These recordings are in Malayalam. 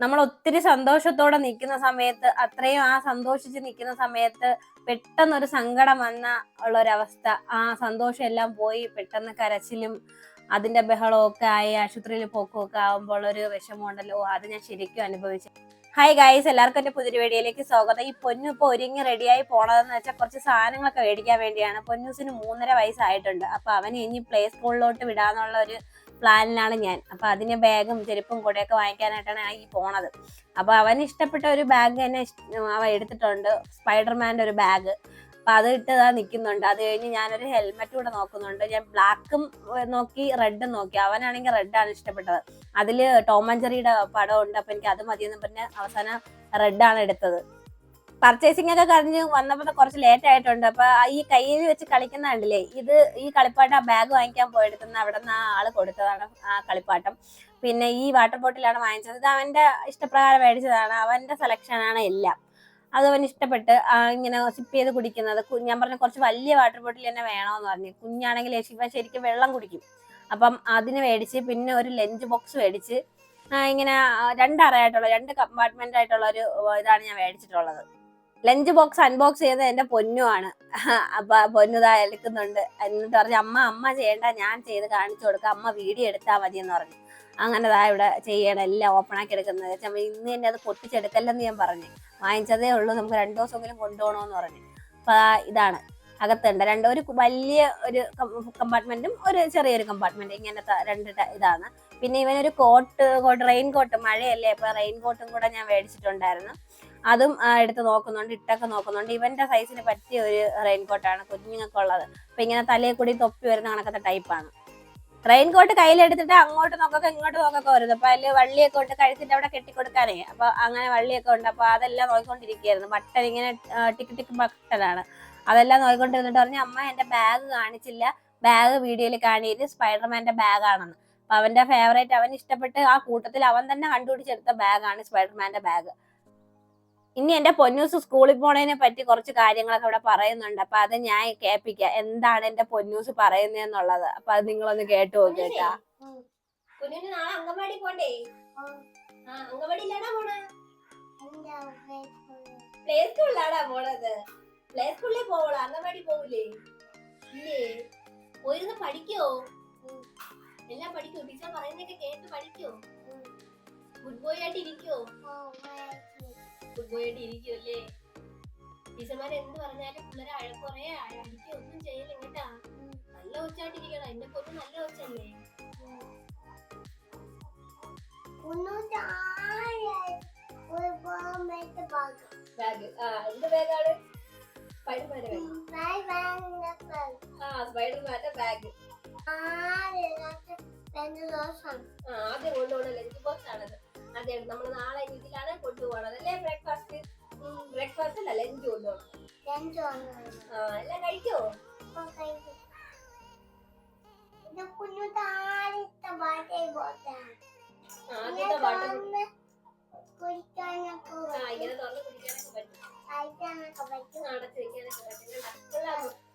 നമ്മൾ ഒത്തിരി സന്തോഷത്തോടെ നിൽക്കുന്ന സമയത്ത് അത്രയും ആ സന്തോഷിച്ച് നിൽക്കുന്ന സമയത്ത് പെട്ടെന്നൊരു സങ്കടം വന്ന ഉള്ള ഒരവസ്ഥ ആ സന്തോഷം എല്ലാം പോയി പെട്ടെന്ന് കരച്ചിലും അതിന്റെ ബഹളമൊക്കെ ആയി ആശുപത്രിയിൽ പോക്കുമൊക്കെ ആകുമ്പോൾ ഒരു വിഷമമുണ്ടല്ലോ അത് ഞാൻ ശരിക്കും അനുഭവിച്ചു. ഹായ് ഗായ്സ് എല്ലാവർക്കും എന്റെ പുതിയ വീഡിയോയിലേക്ക് സ്വാഗതം. ഈ പൊന്നു ഇപ്പൊ ഒരുങ്ങി റെഡിയായി പോണതെന്ന് വെച്ചാൽ കുറച്ച് സാധനങ്ങളൊക്കെ മേടിക്കാൻ വേണ്ടിയാണ്. പൊന്നൂസിന് മൂന്നര വയസ്സായിട്ടുണ്ട്. അപ്പൊ അവന് ഇനി പ്ലേ സ്കൂളിലോട്ട് വിടാന്നുള്ള ഒരു പ്ലാനിലാണ് ഞാൻ. അപ്പൊ അതിന് ബാഗും ചെരുപ്പും കൂടെയൊക്കെ വാങ്ങിക്കാനായിട്ടാണ് ഈ പോണത്. അപ്പൊ അവന് ഇഷ്ടപ്പെട്ട ഒരു ബാഗ് തന്നെ അവ എടുത്തിട്ടുണ്ട്. സ്പൈഡർമാന്റെ ഒരു ബാഗ്. അപ്പൊ അത് ഇട്ടതാ നിൽക്കുന്നുണ്ട് അത് കഴിഞ്ഞ് ഞാനൊരു ഹെൽമെറ്റ് കൂടെ നോക്കുന്നുണ്ട്. ഞാൻ ബ്ലാക്കും നോക്കി റെഡും നോക്കി. അവനാണെങ്കിൽ റെഡാണ് ഇഷ്ടപ്പെട്ടത്. അതിൽ ടോം ആൻഡ് ജെറിയുടെ പടം ഉണ്ട്. അപ്പൊ എനിക്ക് അത് മതിയെന്ന് പറഞ്ഞ് അവസാനം റെഡാണ് എടുത്തത്. പർച്ചേസിംഗ് ഒക്കെ കഴിഞ്ഞ് വന്നപ്പോ കുറച്ച് ലേറ്റ് ആയിട്ടുണ്ട്. അപ്പൊ ഈ കയ്യിൽ വെച്ച് കളിക്കുന്ന കണ്ടില്ലേ ഇത് ഈ കളിപ്പാട്ടം ആ ബാഗ് വാങ്ങിക്കാൻ പോയെടുത്തുന്ന അവിടെ നിന്ന് ആ ആൾ കൊടുത്തതാണ് ആ കളിപ്പാട്ടം. പിന്നെ ഈ വാട്ടർ ബോട്ടിലാണ് വാങ്ങിച്ചത്. ഇത് അവന്റെ ഇഷ്ടപ്രകാരം മേടിച്ചതാണ്. അവന്റെ സെലക്ഷനാണ് എല്ലാം. അത് അവൻ ഇഷ്ടപ്പെട്ട് ഇങ്ങനെ സിപ്പ് ചെയ്ത് കുടിക്കുന്നത്. ഞാൻ പറഞ്ഞ കുറച്ച് വലിയ വാട്ടർ ബോട്ടിൽ തന്നെ വേണമെന്ന് പറഞ്ഞു. കുഞ്ഞാണെങ്കിൽ ശിവ ശരിക്കും വെള്ളം കുടിക്കും. അപ്പം അതിന് മേടിച്ച് പിന്നെ ഒരു ലഞ്ച് ബോക്സ് മേടിച്ച് ഇങ്ങനെ രണ്ടറയായിട്ടുള്ള രണ്ട് കമ്പാർട്ട്മെന്റ് ആയിട്ടുള്ള ഒരു ഇതാണ് ഞാൻ മേടിച്ചിട്ടുള്ളത്. ലഞ്ച് ബോക്സ് അൺബോക്സ് ചെയ്ത് എന്റെ പൊന്നുവാണ്. അപ്പൊ പൊന്നുതാ എടുക്കുന്നുണ്ട്. എന്നിട്ട് പറഞ്ഞു അമ്മ അമ്മ ചെയ്യണ്ട ഞാൻ ചെയ്ത് കാണിച്ചു കൊടുക്കാം. അമ്മ വീഡിയോ എടുത്താൽ മതി എന്ന് പറഞ്ഞു. അങ്ങനെ ദാ ഇവിടെ ചെയ്യണം എല്ലാം ഓപ്പൺ ആക്കി എടുക്കുന്നത്. ഇന്ന് തന്നെ അത് പൊട്ടിച്ചെടുക്കല്ലെന്ന് ഞാൻ പറഞ്ഞു. വാങ്ങിച്ചതേ ഉള്ളൂ നമുക്ക് രണ്ടു ദിവസമെങ്കിലും കൊണ്ടുപോകണമെന്ന് പറഞ്ഞു. അപ്പൊ ഇതാണ്. അകത്തുണ്ട്. രണ്ട് ഒരു വലിയ ഒരു കമ്പാർട്ട്മെന്റും ഒരു ചെറിയൊരു കമ്പാർട്ട്മെന്റ് ഇങ്ങനത്തെ രണ്ട് ഇതാണ്. പിന്നെ ഇവനൊരു കോട്ട് കോട്ട് റെയിൻ കോട്ട് മഴയല്ലേ? അപ്പൊ റെയിൻ കോട്ടും കൂടെ ഞാൻ മേടിച്ചിട്ടുണ്ടായിരുന്നു. അതും എടുത്ത് നോക്കുന്നുണ്ട് ഇട്ടൊക്കെ നോക്കുന്നുണ്ട്. ഇവന്റെ സൈസിന് പറ്റിയ ഒരു റെയിൻകോട്ടാണ് കുഞ്ഞുങ്ങൾക്ക് ഉള്ളത് അപ്പൊ ഇങ്ങനെ തലയിൽ കൂടി തൊപ്പി വരുന്ന കണക്കത്തെ ടൈപ്പാണ് റെയിൻകോട്ട് കയ്യിലെടുത്തിട്ട് അങ്ങോട്ട് നോക്കൊക്കെ ഇങ്ങോട്ട് നോക്കൊക്കെ വരുന്നത് അപ്പൊ അതിൽ വള്ളിയൊക്കെ ഉണ്ട് കഴുത്തിന്റെ അവിടെ കെട്ടിക്കൊടുക്കാനേ. അപ്പൊ അങ്ങനെ വള്ളിയൊക്കെ ഉണ്ട്. അപ്പൊ അതെല്ലാം നോക്കിക്കൊണ്ടിരിക്കുകയായിരുന്നു ബട്ടൺ ഇങ്ങനെ ടിക്ക് ടിക്ക് ബട്ടണാണ് അതെല്ലാം നോക്കിക്കൊണ്ടിരുന്നിട്ട് പറഞ്ഞു അമ്മ എന്റെ ബാഗ് കാണിച്ചില്ല. ബാഗ് വീഡിയോയിൽ കാണിയിട്ട് സ്പൈഡർമാന്റെ ബാഗാണെന്ന് അപ്പൊ അവന്റെ ഫേവറേറ്റ് അവൻ ഇഷ്ടപ്പെട്ട് ആ കൂട്ടത്തിൽ അവൻ തന്നെ കണ്ടുപിടിച്ചെടുത്ത ബാഗാണ് സ്പൈഡർമാന്റെ ബാഗ് ഇനി എന്റെ പൊന്നൂസ് സ്കൂളിൽ പോണതിനെ പറ്റി കുറച്ച് കാര്യങ്ങളൊക്കെ ഇവിടെ പറയുന്നുണ്ട്. അപ്പൊ അത് ഞാൻ കേൾപ്പിക്കാം. എന്താണ് എന്റെ പൊന്നൂസ് പറയുന്നതെന്നുള്ളത് അപ്പൊ അത് നിങ്ങളൊന്ന് കേട്ടു നോക്കിട്ടാ പ്ലേ സ്കൂളിലാടാ പോണത്. പ്ലേ സ്കൂളിലേ പോവളൂ അംഗൻവാടി പോവില്ലേ ഇല്ലേ? പോയിരുന്ന് പഠിക്കോ? എല്ലാം പഠിക്കോ? ടീച്ചർ പറയുന്നൊക്കെ കേട്ട് പഠിക്കോ? ഗുഡ് ബോയ് ആയിട്ട് ഇരിക്കോ? അല്ലേ ടീച്ചർമാർ എന്ത് പറഞ്ഞാലും പിള്ളേരെ അഴക്കുറേ എനിക്ക് ഒന്നും ചെയ്യില്ല കേട്ടാ. നല്ല ഒച്ചായിട്ടിരിക്കണം എന്റെ പൊന്നു നല്ല ഒച്ചല്ലേ ബാഗ്. ആ എന്ത് ബാഗാണ്? സ്പൈഡർമാന്റെ ബാഗ്. ആ സ്പൈഡർമാന്റെ ബാഗ്. ആ ആദ്യം കൊണ്ടുപോകണ എനിക്ക് ബോക്സ് ആണത് അതെ നമ്മൾ നാളെ ഇതിലാണ് കൊണ്ടുപോകണത് അല്ലേ ബ്രേക്ക്ഫാസ്റ്റ് ബ്രേക്ക്ഫാസ്റ്റ് അല്ല ലഞ്ച് കൊണ്ടുപോകണം ആ എല്ലാം കഴിക്കോ പോട്ടെ കുടിക്കാനൊക്കെ പറ്റും. അടച്ച് വെക്കാനൊക്കെ പറ്റും.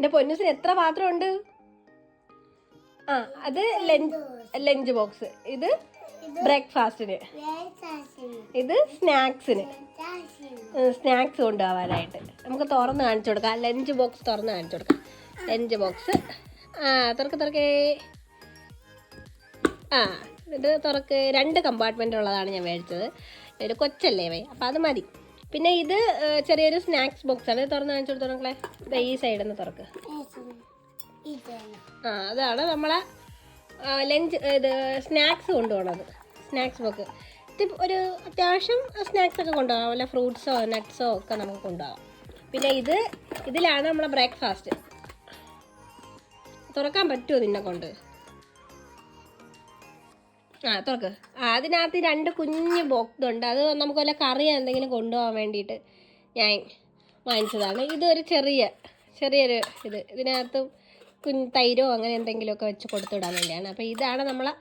എന്റെ പൊന്നൂസിന് എത്ര പാത്രം ഉണ്ട് ആ അത് ലഞ്ച് ലഞ്ച് ബോക്സ്. ഇത് ബ്രേക്ക്ഫാസ്റ്റിന്. ഇത് സ്നാക്സിന്. സ്നാക്സ് കൊണ്ടുപോകാനായിട്ട്. നമുക്ക് തുറന്ന് കാണിച്ചു കൊടുക്കാം. ലഞ്ച് ബോക്സ് തുറന്ന് കാണിച്ചു കൊടുക്കാം. Lunch box. ആ തുറക്ക് തുറക്കേ. ആ ഇത് തുറക്ക്. രണ്ട് കമ്പാർട്ട്മെന്റ് ഉള്ളതാണ് ഞാൻ മേടിച്ചത്. ഒരു കൊച്ചല്ലേ വൈ അപ്പം അത് മതി. പിന്നെ ഇത് ചെറിയൊരു സ്നാക്സ് ബോക്സ് ആണ്. തുറന്ന് കാണിച്ചു കൊടുത്തു ഈ സൈഡിൽ നിന്ന് തുറക്ക്. ആ അതാണ് നമ്മളെ ലഞ്ച് ഇത് സ്നാക്സ് കൊണ്ടുപോകണത് സ്നാക്സ് ബോക്ക് ഒരു അത്യാവശ്യം സ്നാക്സ് ഒക്കെ കൊണ്ടുപോകാം. വല്ല ഫ്രൂട്ട്സോ നട്ട്സോ ഒക്കെ നമുക്ക് കൊണ്ടുപോകാം. പിന്നെ ഇത് ഇതിലാണ് നമ്മളെ ബ്രേക്ക്ഫാസ്റ്റ് തുറക്കാൻ പറ്റുമോ നിന്നെ കൊണ്ട്? ആ തുറക്ക്. ആ അതിനകത്ത് രണ്ട് കുഞ്ഞ് ബോക്സ് ഉണ്ട് അത് നമുക്ക് വല്ല കറി എന്തെങ്കിലും കൊണ്ടുപോകാൻ വേണ്ടിയിട്ട് ഞാൻ വാങ്ങിച്ചതാണ്. ഇതൊരു ചെറിയ ചെറിയൊരു ഇത്. ഇതിനകത്ത് കുഞ്ഞ് തൈരോ അങ്ങനെ എന്തെങ്കിലുമൊക്കെ വെച്ച് കൊടുത്തുവിടാൻ വേണ്ടിയാണ്. അപ്പോൾ ഇതാണ് നമ്മളെ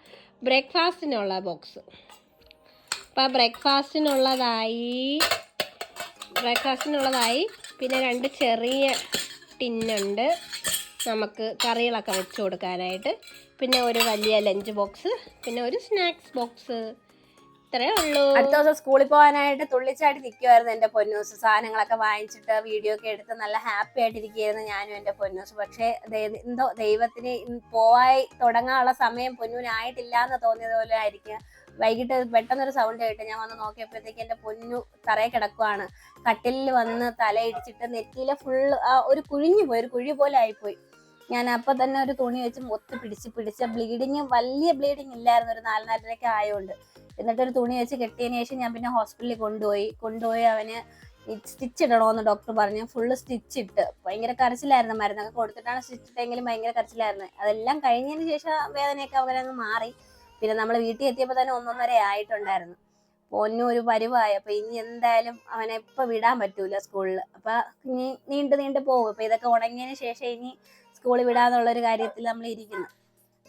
ബ്രേക്ക്ഫാസ്റ്റിനുള്ള ബോക്സ്. അപ്പോൾ ബ്രേക്ക്ഫാസ്റ്റിനുള്ളതായി ബ്രേക്ക്ഫാസ്റ്റിനുള്ളതായി പിന്നെ രണ്ട് ചെറിയ ടിന്നുണ്ട് നമുക്ക് കറികളൊക്കെ വെച്ച് കൊടുക്കാനായിട്ട്. പിന്നെ ഒരു വലിയ ലഞ്ച് ബോക്സ് പിന്നെ ഒരു സ്നാക്സ് ബോക്സ് ഇത്രയേ ഉള്ളൂ. അടുത്ത ദിവസം സ്കൂളിൽ പോകാനായിട്ട് തുള്ളിച്ചാടി നിൽക്കുമായിരുന്നു എന്റെ പൊന്നൂസ്. സാധനങ്ങളൊക്കെ വാങ്ങിച്ചിട്ട് വീഡിയോ ഒക്കെ എടുത്ത് നല്ല ഹാപ്പി ആയിട്ടിരിക്കുകയായിരുന്നു ഞാനും എന്റെ പൊന്നൂസ്. പക്ഷേ എന്തോ ദൈവത്തിന് പോവായി തുടങ്ങാനുള്ള സമയം പൊന്നൂനായിട്ടില്ല എന്ന് തോന്നിയത് പോലെ ആയിരിക്കും. വൈകിട്ട് പെട്ടെന്നൊരു സൗണ്ട് കേട്ട് ഞാൻ വന്ന് നോക്കിയപ്പോഴത്തേക്ക് എന്റെ പൊന്നു തറയെ കിടക്കുവാണ്. കട്ടിലിൽ വന്ന് തലയിടിച്ചിട്ട് നെറ്റിയിലെ ഫുള്ള് ഒരു കുഴിഞ്ഞു പോയി ഒരു കുഴി പോലെ ആയിപ്പോയി. ഞാൻ അപ്പൊ തന്നെ ഒരു തുണി വെച്ച് മൊത്തം പിടിച്ച് പിടിച്ച ബ്ലീഡിങ് വലിയ ബ്ലീഡിങ് ഇല്ലായിരുന്നു ഒരു നാല് ആയതുകൊണ്ട് എന്നിട്ട് ഒരു തുണി വെച്ച് കെട്ടിയതിന് ശേഷം ഞാൻ പിന്നെ ഹോസ്പിറ്റലിൽ കൊണ്ടുപോയി. കൊണ്ടുപോയി അവന് സ്റ്റിച്ച് ഇടണമെന്ന് ഡോക്ടർ പറഞ്ഞു. ഫുള്ള് സ്റ്റിച്ച് ഇട്ട്. ഭയങ്കര കരച്ചിലായിരുന്നു മരുന്നൊക്കെ കൊടുത്തിട്ടാണ് സ്റ്റിച്ച് ഇട്ടെങ്കിലും ഭയങ്കര കരച്ചിലായിരുന്നു. അതെല്ലാം കഴിഞ്ഞതിന് ശേഷം വേദനയൊക്കെ അവരങ്ങ് മാറി. പിന്നെ നമ്മൾ വീട്ടിൽ എത്തിയപ്പോൾ തന്നെ ഒന്നൊന്നര ആയിട്ടുണ്ടായിരുന്നു. പൊന്നു ഒരു പരിവായി. അപ്പൊ ഇനി എന്തായാലും അവനെ ഇപ്പൊ വിടാൻ പറ്റൂല സ്കൂളിൽ അപ്പൊ ഇനി നീണ്ടു നീണ്ടു പോകും അപ്പൊ ഇതൊക്കെ ഉണങ്ങിയതിന് ശേഷം ഇനി സ്കൂളിൽ വിടാന്നുള്ള ഒരു കാര്യത്തിൽ നമ്മൾ ഇരിക്കുന്നു.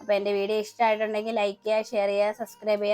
അപ്പോൾ എന്റെ വീഡിയോ ഇഷ്ടമായിട്ടുണ്ടെങ്കിൽ ലൈക്ക് ചെയ്യുക ഷെയർ ചെയ്യുക സബ്സ്ക്രൈബ് ചെയ്യുക.